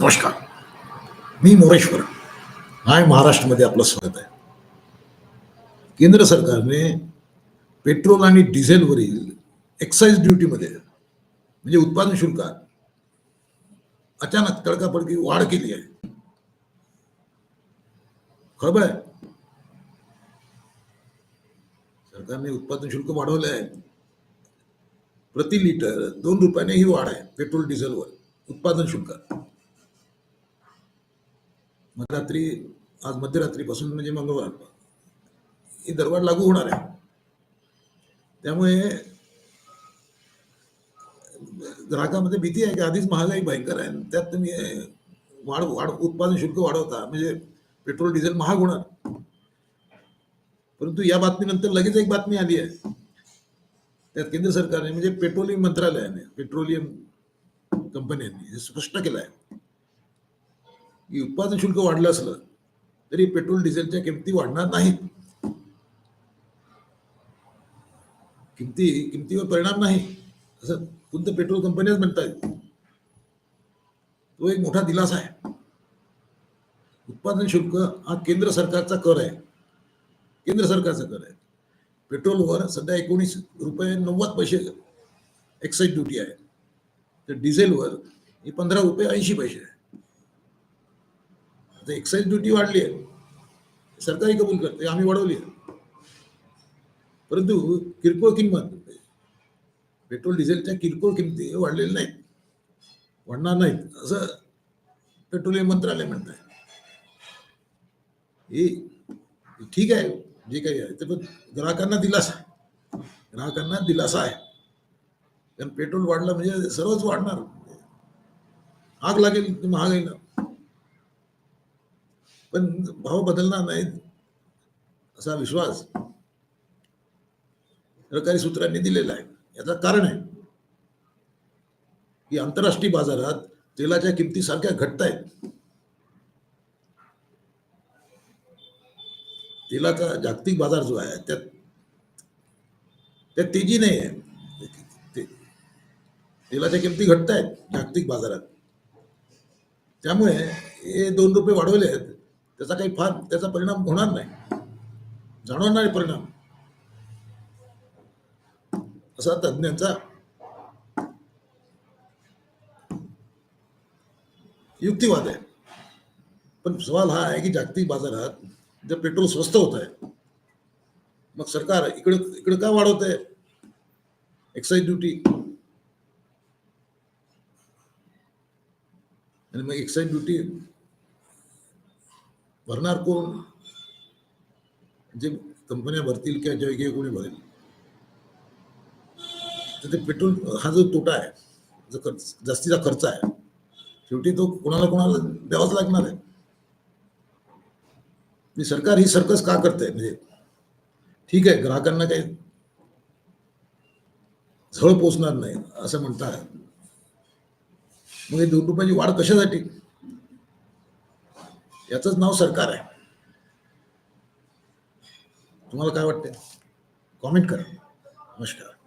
नमस्कार. मी मोरेश्वर. हाय महाराष्ट्रामध्ये आपलं स्वागत आहे. केंद्र सरकारने पेट्रोल आणि डिझेलवरील एक्साईज ड्युटीमध्ये म्हणजे उत्पादन शुल्कात अचानक तडकाफडकी वाढ केली आहे. खबर आहे. सरकारने उत्पादन शुल्क वाढवलं आहे. प्रति लिटर दोन रुपयाने ही वाढ आहे पेट्रोल डिझेलवर. उत्पादन शुल्कात मध्यरात्री आज मध्यरात्रीपासून म्हणजे मंगळवार. ही दरवाढ लागू होणार आहे. त्यामुळे ग्राहकामध्ये भीती आहे की आधीच महागाई भयंकर आहे आणि त्यात तुम्ही वाढ वाढ उत्पादन शुल्क वाढवता. म्हणजे पेट्रोल डिझेल महाग होणार. परंतु या बातमीनंतर लगेच एक बातमी आली आहे. त्यात केंद्र सरकारने म्हणजे पेट्रोलियम मंत्रालयाने पेट्रोलियम कंपन्यांनी हे स्पष्ट केलं आहे. की उत्पादन शुल्क वाढलं असलं तरी पेट्रोल डिझेलच्या किमती वाढणार नाहीत. किमती किमतीवर परिणाम नाही. असं खुद्द पेट्रोल कंपन्याच म्हणतात तो एक मोठा दिलासा आहे. उत्पादन शुल्क हा केंद्र सरकारचा कर आहे. केंद्र सरकारचा कर आहे. पेट्रोलवर सध्या एकोणीस रुपये नव्वद पैसे एक्साईज ड्युटी आहे. तर डिझेलवर हे पंधरा रुपये ऐंशी पैसे आहे. आता एक्साईज ड्युटी वाढली आहे. सरकारही कबूल करते आम्ही वाढवली आहे. परंतु किरकोळ किंमत पेट्रोल डिझेलच्या किरकोळ किमती वाढलेल्या नाहीत. वाढणार नाहीत असं पेट्रोलियम मंत्रालय म्हणत आहे हे ठीक आहे जे काही आहे ते पण ग्राहकांना दिलासा आहे. ग्राहकांना दिलासा आहे. कारण पेट्रोल वाढलं म्हणजे सर्वच वाढणार. आग लागेल महागाईला पण भाव बदलणार नाहीत असा विश्वास सरकारी सूत्रांनी दिलेला आहे. याचं कारण आहे. की आंतरराष्ट्रीय बाजारात तेलाच्या किमती सारख्या घटत आहेत तेलाचा जागतिक बाजार जो आहे त्यात त्यात तेजी नाही आहे. ते- तेलाच्या किमती घटत आहेत जागतिक बाजारात. त्यामुळे हे दोन रुपये वाढवले आहेत. त्याचा काही फार त्याचा परिणाम होणार नाही. जाणवणार नाही परिणाम. असा तज्ज्ञांचा युक्तिवाद आहे. पण सवाल हा आहे की जागतिक बाजारात जर पेट्रोल स्वस्त होत आहे मग सरकार इकडे इकडे का वाढवत आहे? एक्साईज ड्युटी आणि मग एक्साईज ड्युटी भरणार कोण? जे कंपन्या भरतील किंवा जे कोणी भरेल. तर ते पेट्रोल हा जो तोटा आहे जो खर्च जास्तीचा खर्च आहे शेवटी तो कोणाला कोणाला द्यावाच लागणार आहे. म्हणजे सरकार ही सर्कस का करते? म्हणजे ठीक आहे ग्राहकांना काही झळ पोचणार नाही असं म्हणतात मग हे दोन रुपयाची वाढ कशासाठी? याचंच नाव सरकार आहे. तुम्हाला काय वाटते कॉमेंट करा. नमस्कार.